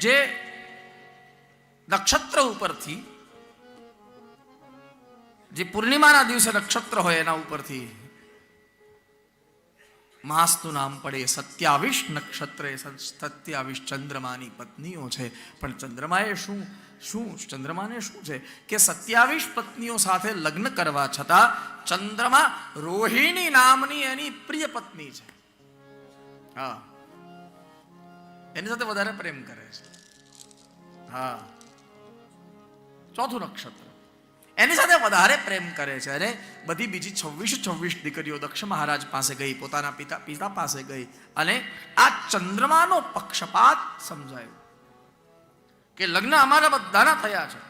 જે નક્ષત્ર ઉપરથી, જે પૂર્ણિમાના દિવસે નક્ષત્ર હોય એના ઉપરથી માસનું નામ પડે, સત્યાવીસ નક્ષત્ર એ સત્યાવીસ ચંદ્રમાની પત્નીઓ છે. પણ ચંદ્રમાએ શું શું, ચંદ્રમાને શું છે? કે સત્યાવીસ પત્નીઓ સાથે લગ્ન કરવા છતાં ચંદ્રમા રોહિણી નામની એની પ્રિય પત્ની છે. હા. એની સાથે વધારે પ્રેમ કરે છે. હા. ચોથું નક્ષત્ર. એની સાથે વધારે પ્રેમ કરે છે. અને બધી બીજી છવ્વીસ છવ્વીસ દીકરીઓ દક્ષ મહારાજ પાસે ગઈ, પોતાના પિતા પિતા પાસે ગઈ અને આ ચંદ્રમાનો પક્ષપાત સમજાયો કે લગ્ન અમારા બધાના થયા છે.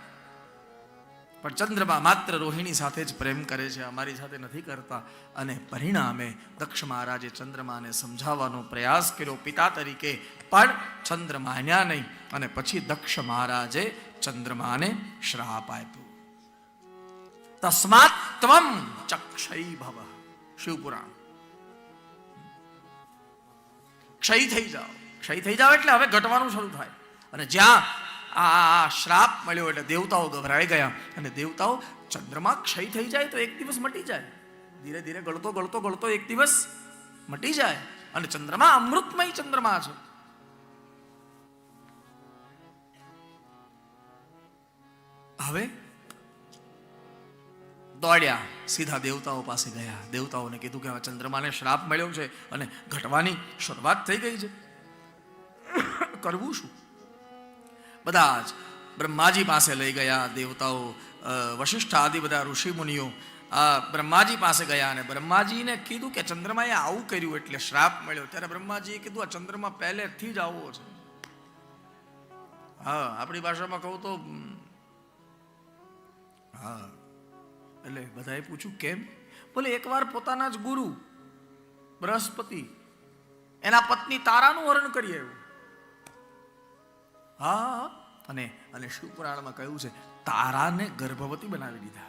પણ ચંદ્રમા માત્ર રોહિણી સાથે જ પ્રેમ કરે છે, અમારી સાથે નથી કરતા. અને પરિણામે દક્ષ મહારાજે ચંદ્રમાને સમજાવવાનો પ્રયાસ કર્યો પિતા તરીકે, પણ ચંદ્ર નહીં અને પછી દક્ષ મહારાજે ચંદ્રમાને શ્રાપ આપ્યો. તસ્માત ચક્ષય ભવ. શિવપુરાણ. ક્ષય થઈ જાઓ. ક્ષય થઈ જાઓ એટલે હવે ઘટવાનું શરૂ થાય. અને જ્યાં આ શ્રાપ મળ્યો એટલે દેવતાઓ ગભરાઈ ગયા અને દેવતાઓ ચંદ્રમાં ક્ષય થઈ જાય તો એક દિવસ મટી જાય. ધીરે ધીરે ગળતો ગળતો ગળતો એક દિવસ મટી જાય અને ચંદ્રમા અમૃતમય ચંદ્રમા છે. હવે દોડ્યા, સીધા દેવતાઓ પાસે ગયા. દેવતાઓને કીધું કે ચંદ્રમાને શ્રાપ મળ્યો છે અને ઘટવાની શરૂઆત થઈ ગઈ છે. કરવું શું? બધા જ બ્રહ્માજી પાસે લઈ ગયા દેવતાઓ વશિષ્ઠ આદિ બધા ઋષિમુનિઓ. આ બ્રહ્માજી પાસે ગયા અને બ્રહ્માજીને કીધું કે ચંદ્રમાએ આવું કર્યું એટલે શ્રાપ મળ્યો. ત્યારે બ્રહ્માજીએ કીધું, આ ચંદ્રમા પહેલેથી જ આવો છે. હા, આપણી ભાષામાં કહું તો હા. એટલે બધાએ પૂછ્યું, કેમ? બોલે એકવાર પોતાના જ ગુરુ, બૃહસ્પતિ, એના પત્ની તારાનું વર્ણન કરી આવ્યું. હા, અને અને શિવપુરાણમાં કહ્યું છે, તારાને ગર્ભવતી બનાવી દીધા.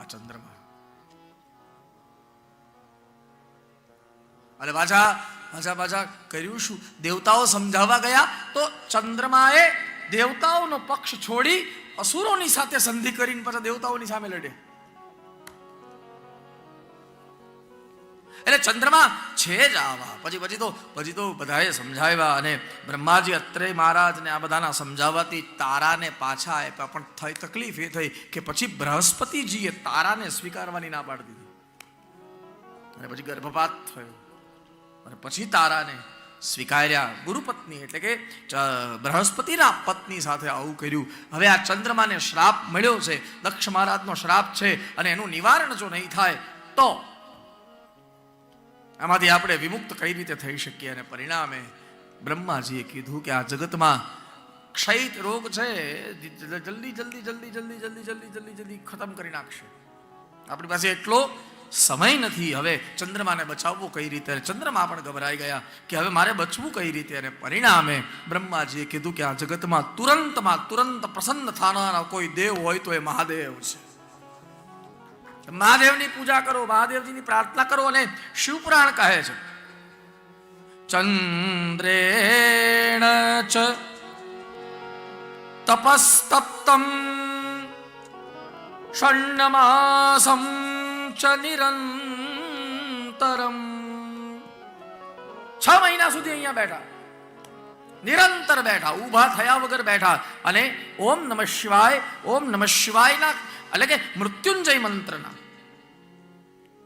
આ ચંદ્રમા. અને પાછા પાછા પાછા કર્યું શું? દેવતાઓ સમજાવવા ગયા તો ચંદ્રમાએ દેવતાઓનો પક્ષ છોડી અસુરોની સાથે સંધિ કરીને પાછા દેવતાઓની સામે લડે. એટલે ચંદ્રમા છે જ આવા. પછી પછી તો પછી તો બધાએ સમજાવ્યા અને બ્રહ્માજી અત્રેય મહારાજને આ બધાના સમજાવવાથી તારાને પાછા આપ્યા. પણ થઈ, તકલીફ એ થઈ કે પછી બૃહસ્પતિજીએ તારાને સ્વીકારવાની ના પાડી દીધી. અને પછી ગર્ભપાત થયો. અને પછી તારાને સ્વીકાર્યા. ગુરુપત્ની એટલે કે બૃહસ્પતિના પત્ની સાથે આવું કર્યું. હવે આ ચંદ્રમાને શ્રાપ મળ્યો છે. દક્ષ મહારાજનો શ્રાપ છે અને એનું નિવારણ જો નહીં થાય, તો આમાંથી આપણે વિમુક્ત કઈ રીતે થઈ શકીએ અને પરિણામે બ્રહ્માજીએ કીધું કે આ જગતમાં ક્ષયિત રોગ છે જલ્દી જલ્દી જલ્દી જલ્દી જલ્દી જલ્દી જલ્દી જલ્દી ખતમ કરી નાખશે. આપણી પાસે એટલો સમય નથી. હવે ચંદ્રમાને બચાવવું કઈ રીતે? ચંદ્રમા પણ ગભરાઈ ગયા કે હવે મારે બચવું કઈ રીતે? અને પરિણામે બ્રહ્માજીએ કીધું કે આ જગતમાં તુરંતમાં તુરંત પ્રસન્ન થનારા કોઈ દેવ હોય તો એ મહાદેવ છે. મહાદેવની પૂજા કરો, મહાદેવજીની પ્રાર્થના કરો અને શિવપુરાણ કહે છે. ચંદ્રેણ ચ તપસ્તપ્તમ ષણ્માસમ ચ નિરંતરમ. છ મહિના સુધી અહીંયા બેઠા. નિરંતર બેઠા, ઊભા થયા વગર બેઠા અને ઓમ નમઃ શિવાય, ઓમ નમઃ શિવાયના કે મૃત્યુંજય મંત્રના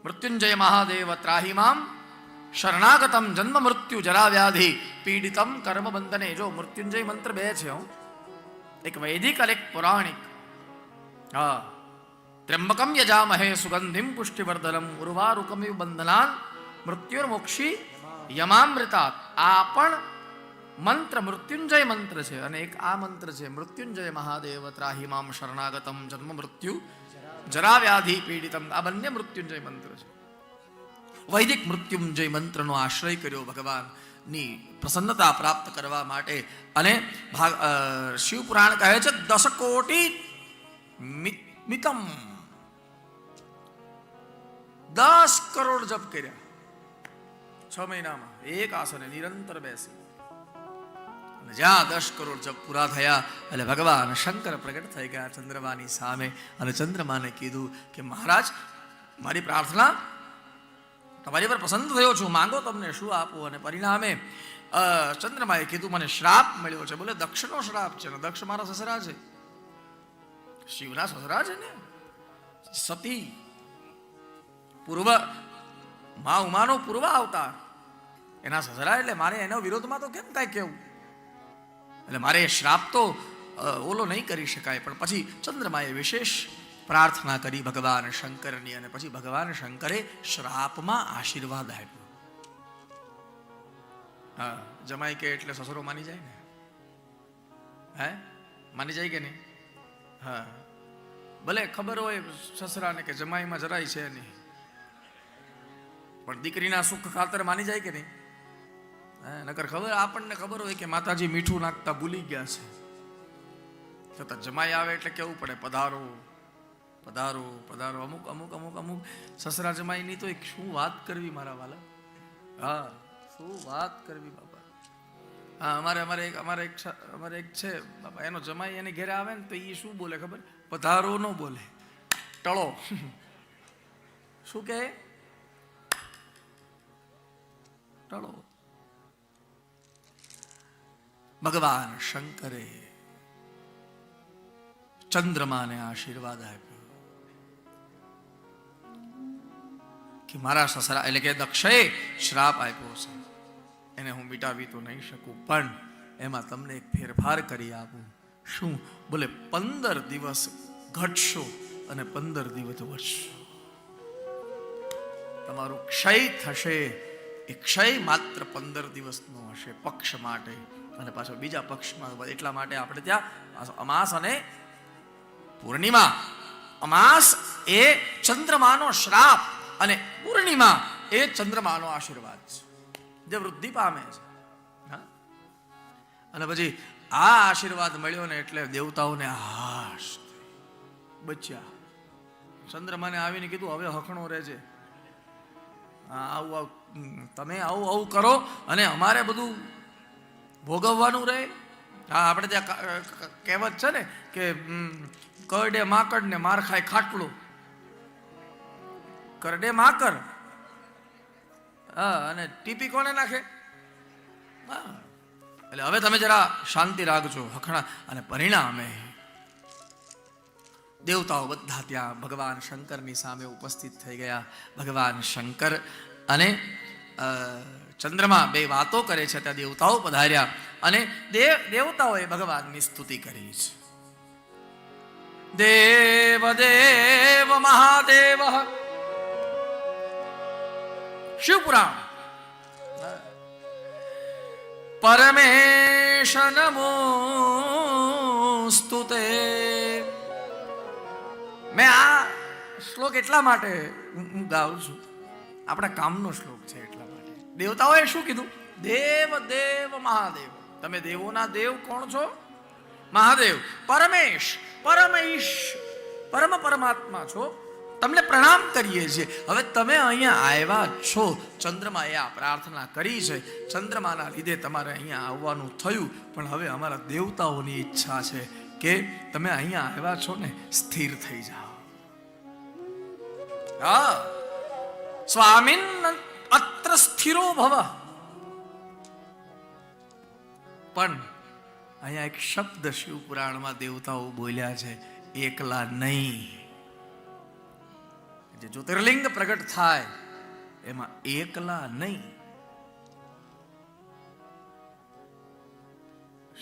મૃત્યુંજય મહાદેવ ત્રાહિમામ શરણાગતમ જન્મ મૃત્યુ જરા વ્યાધિ પીડિતમ કર્મ બંધને જો મૃત્યુંજય મંત્ર બે છે એક વૈદિક અને એક પૌરાણિક હા ત્ર્યંબકમ યજામહે સુગંધિમ પુષ્ટિવર્ધનમ ઉર્વારુકમિવ બંધનાન મૃત્યુર્મોક્ષી યમામૃતાત આ પણ મંત્ર મૃત્યુંજય મંત્ર છે અને એક આ મંત્ર છે, મૃત્યુંજય મહાદેવ ત્રાહિમામ શરણાગતમ જન્મ મૃત્યુ જરા વ્યાધિ પીડિતમ. આ બંને મૃત્યુંજય મંત્ર છે. વૈદિક મૃત્યુંજય મંત્રનો આશ્રય કર્યો ભગવાનની પ્રસન્નતા પ્રાપ્ત કરવા માટે અને ભાગ શિવપુરાણ કહે છે દસ કોટી મિતમ. દસ કરોડ જપ કર્યા. છ મહિનામાં એક આસને નિરંતર બેસી. અને જ્યાં દસ કરોડ જપ પૂરા થયા એટલે ભગવાન શંકર પ્રગટ થઈ ગયા. ચંદ્રમાની સામે અને ચંદ્રમાને કીધું કે મહારાજ, મારી પ્રાર્થના તમારી પર પસંદ થયો છું. માંગો તમને શું આપું? અને પરિણામે ચંદ્રમાએ કીધું, મને શ્રાપ મળ્યો છે. બોલે, દક્ષનો શ્રાપ છે ને, દક્ષ મારા સસરા છે. શિવના સસરા છે ને? સતી, પૂર્વ, મા ઉમાનો પૂર્વ આવતા એના સસરા એટલે મારે એના વિરોધમાં તો કેમ કાંઈ કેવું એટલે મારે શ્રાપ તો ઓલો નહીં કરી શકાય, પણ પછી ચંદ્રમાએ વિશેષ પ્રાર્થના કરી ભગવાન શંકરની અને પછી ભગવાન શંકરે શ્રાપમાં આશીર્વાદ આપ્યો. હા, જમાઈ કે એટલે સસરો માની જાય ને? હે? માની જાય કે નહીં? હા. ભલે ખબર હોય સસરાને કે જમાઈમાં જરાય છે નહીં. પણ દીકરીના સુખ ખાતર માની જાય કે નહીં? નકર ખબર આપણને ખબર હોય કે માતાજી મીઠું નાખતા ભૂલી ગયા છે. છતાં જમાઈ આવે એટલે કેવું પડે? પધારો પધારો પધારો. અમુક અમુક અમુક અમુક સસરા જમાઈની તો એક શું વાત કરવી મારા વાલા? હા, શું વાત કરવી બાપા? હા, અમારે અમારે એક અમારે એક અમારે એક છે બાપા. એનો જમાઈ એને ઘેરે આવે ને તો એ શું બોલે ખબર? પધારો નો બોલે. ટળો. શું કહે? ટળો. ભગવાન શંકરે ચંદ્રમાને આશીર્વાદ આપ્યો. કે મારા સસરા, એટલે કે દક્ષએ શ્રાપ આપ્યો છે. એને હું મિટાવી તો નહીં શકું, પણ એમાં તમને એક ફેરફાર કરી આપું. શું? બોલે, પંદર દિવસ ઘટશો અને પંદર દિવસ વધશો. તમારું ક્ષય થશે. એ ક્ષય માત્ર પંદર દિવસનો હશે, પક્ષ માટે. અને પાછો બીજા પક્ષમાં એટલા માટે આપણે ત્યાં અમાસ અને પૂર્ણિમા. અમાસ એ ચંદ્રમાનો શ્રાપ અને પૂર્ણિમા એ ચંદ્રમાનો આશીર્વાદ છે. જે વૃદ્ધિ પામે છે? અને પછી આ આશીર્વાદ મળ્યો ને એટલે દેવતાઓને હાશ બચ્યા. ચંદ્રમાને આવીને કીધું હવે હખણો રહેજે. હા, આવું આવું તમે આવું આવું કરો અને અમારે બધું ભોગવવાનું રહે. હા, આપણે ત્યાં કહેવત છે ને કે કરડે માકડ ને માર ખાય ખાટલું. કરડે માકર હા, અને ટીપી કોને નાખે? હા. એટલે હવે તમે જરા શાંતિ રાખજો, હખણા, અને પરિણામે દેવતાઓ બધા ત્યાં ભગવાન શંકરની સામે ઉપસ્થિત થઈ ગયા. ભગવાન શંકર અને ચંદ્રમા બે વાતો કરે છે, ત્યાં દેવતાઓ પધાર્યા અને દેવ દેવતાઓએ ભગવાનની સ્તુતિ કરી છે. દેવ દેવ, મહાદેવ. શિવપુરાણ. પરમેશ નમો સ્તુતે. મેં આ શ્લોક એટલા માટે હું ગાઉં છું. આપણા કામનો શ્લોક છે એટલા દેવતાઓએ શું કીધું? દેવ દેવ, મહાદેવ. તમે દેવોના દેવ કોણ છો? મહાદેવ. પરમેશ પરમેશ, પરમ પરમાત્મા છો. તમને પ્રણામ કરીએ છીએ. હવે તમે અહીંયા આવ્યા છો. ચંદ્રમાએ આ પ્રાર્થના કરી છે. ચંદ્રમાના લીધે તમારે અહીંયા આવવાનું થયું. પણ હવે અમારા દેવતાઓની ઈચ્છા છે કે તમે અહીંયા આવ્યા છો ને સ્થિર થઈ જાઓ. હા. સ્વામીન સ્થિરો ભવ. પણ અહીંયા એક શબ્દ શિવ પુરાણમાં દેવતાઓ બોલ્યા છે, એકલા નહીં. જે જ્યોતિર્લિંગ પ્રગટ થાય, એમાં એકલા નહીં.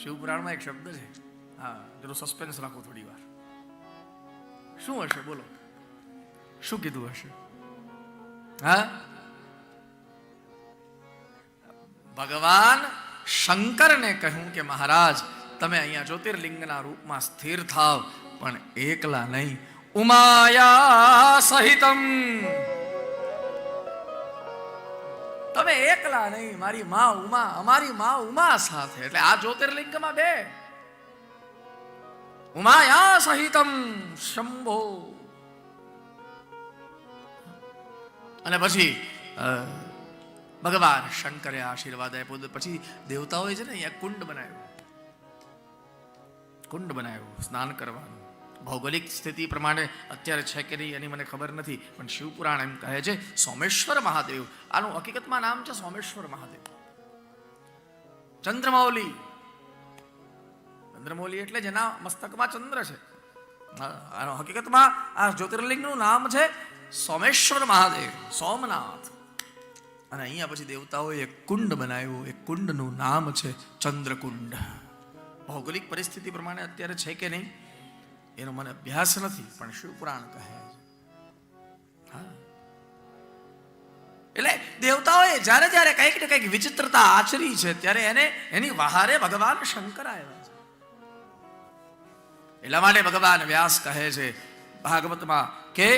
શિવપુરાણમાં એક શબ્દ છે. હા, જરો સસ્પેન્સ રાખો થોડી વાર. શું હશે, બોલો? શું કીધું હશે? હા? ભગવાન શંકરને કહ્યું કે મહારાજ, તમે અહીંયા જ્યોતિર્લિંગના રૂપમાં સ્થિર થાવ, પણ એકલા નહીં, ઉમાયા સહિતમ. તમે એકલા નહીં, મારી માં ઉમા, અમારી માં ઉમા સાથે. એટલે આ જ્યોતિર્લિંગમાં બે. ઉમાયા સહિતમ, શંભો. અને પછી ભગવાન શંકરે આશીર્વાદ આપ્યો. પછી દેવતાઓએ છે ને અહીંયા કુંડ બનાવ્યો. કુંડ બનાવ્યો, સ્નાન કરવાનું. ભૌગોલિક સ્થિતિ પ્રમાણે અત્યારે છે કે નહીં એની મને ખબર નથી, પણ શિવપુરાણ એમ કહે છે, સોમેશ્વર મહાદેવ. આનું હકીકતમાં નામ છે સોમેશ્વર મહાદેવ. ચંદ્રમૌલી. ચંદ્રમૌલી એટલે જેના મસ્તકમાં ચંદ્ર છે. હકીકતમાં આ જ્યોતિર્લિંગનું નામ છે સોમેશ્વર મહાદેવ, સોમનાથ. અને અહીંયા પછી દેવતાઓએ એક કુંડ બનાવ્યું. એ કુંડનું નામ છે ચંદ્રકુંડ. ભૌગોલિક પરિસ્થિતિ પ્રમાણે અત્યારે છે કે નહીં, એનો મને અભ્યાસ નથી, પણ શિવપુરાણ કહે એટલે દેવતાઓએ જ્યારે જ્યારે કંઈક ને કંઈક વિચિત્રતા આચરી છે, ત્યારે એને એની વહારે ભગવાન શંકર આવ્યા છે. એટલા માટે ભગવાન વ્યાસ કહે છે ભાગવતમાં કે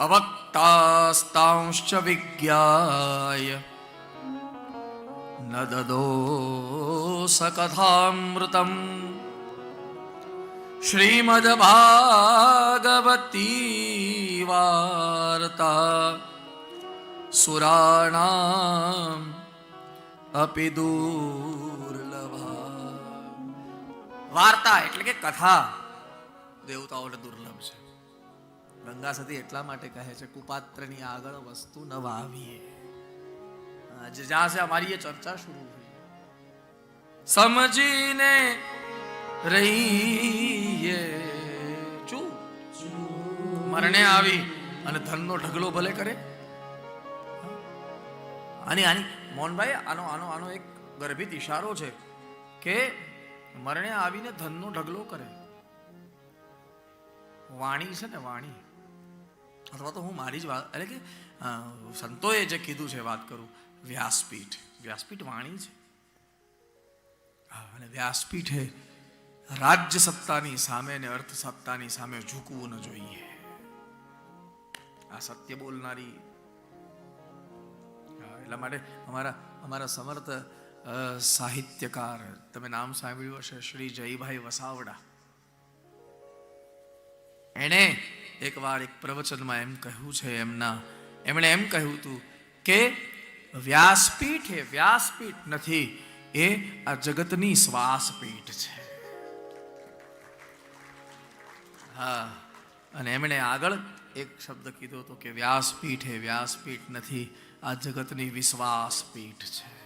અવક્તાસ્તાંશ્ચ વિજ્ઞાય ન દદો સકથામૃતમ શ્રીમદભાગવતી વાર્તા સુરાણામ અપી દુર્લભા વાર્તા એટલે કે કથા. દેવતાઓને દુર્લભ છે. ગંગા એટલા માટે કહે છે, કુપાત્રની આગળ વસ્તુ ન વાવીએ જ્યાં સે અમારી ચર્ચા શરૂ થઈ. સમજીને રહીએ. ચૂ. મરણે આવી અને ધનનો ઢગલો ભલે કરે. અને આની, મોહનભાઈ, આનો આનો આનો એક ગર્ભિત ઇશારો છે કે મરણે આવીને ધનનો ઢગલો કરે. વાણી છે ને વાણી. અથવા તો હું મારી જ વાત એટલે કે સંતોએ જે કીધું છે વાત કરું, વ્યાસપીઠ. વ્યાસપીઠ વાણી છે. અને વ્યાસપીઠે રાજ્ય સત્તાની સામે ને અર્થ સત્તાની સામે ઝૂકવું ન જોઈએ. આ સત્ય બોલનારી એટલા માટે અમારા અમારા સમર્થ સાહિત્યકાર, તમે નામ સાંભળ્યું હશે, શ્રી જયભાઈ વસાવડા. એણે એકવાર એક પ્રવચનમાં એમ કહ્યું છે એમના, એમણે એમ કહ્યું હતું કે વ્યાસપીઠ એ વ્યાસપીઠ નથી, એ આ જગતની શ્વાસપીઠ છે. હા, અને એમણે આગળ એક શબ્દ કીધો હતો કે વ્યાસપીઠ એ વ્યાસપીઠ નથી, આ જગતની વિશ્વાસપીઠ છે.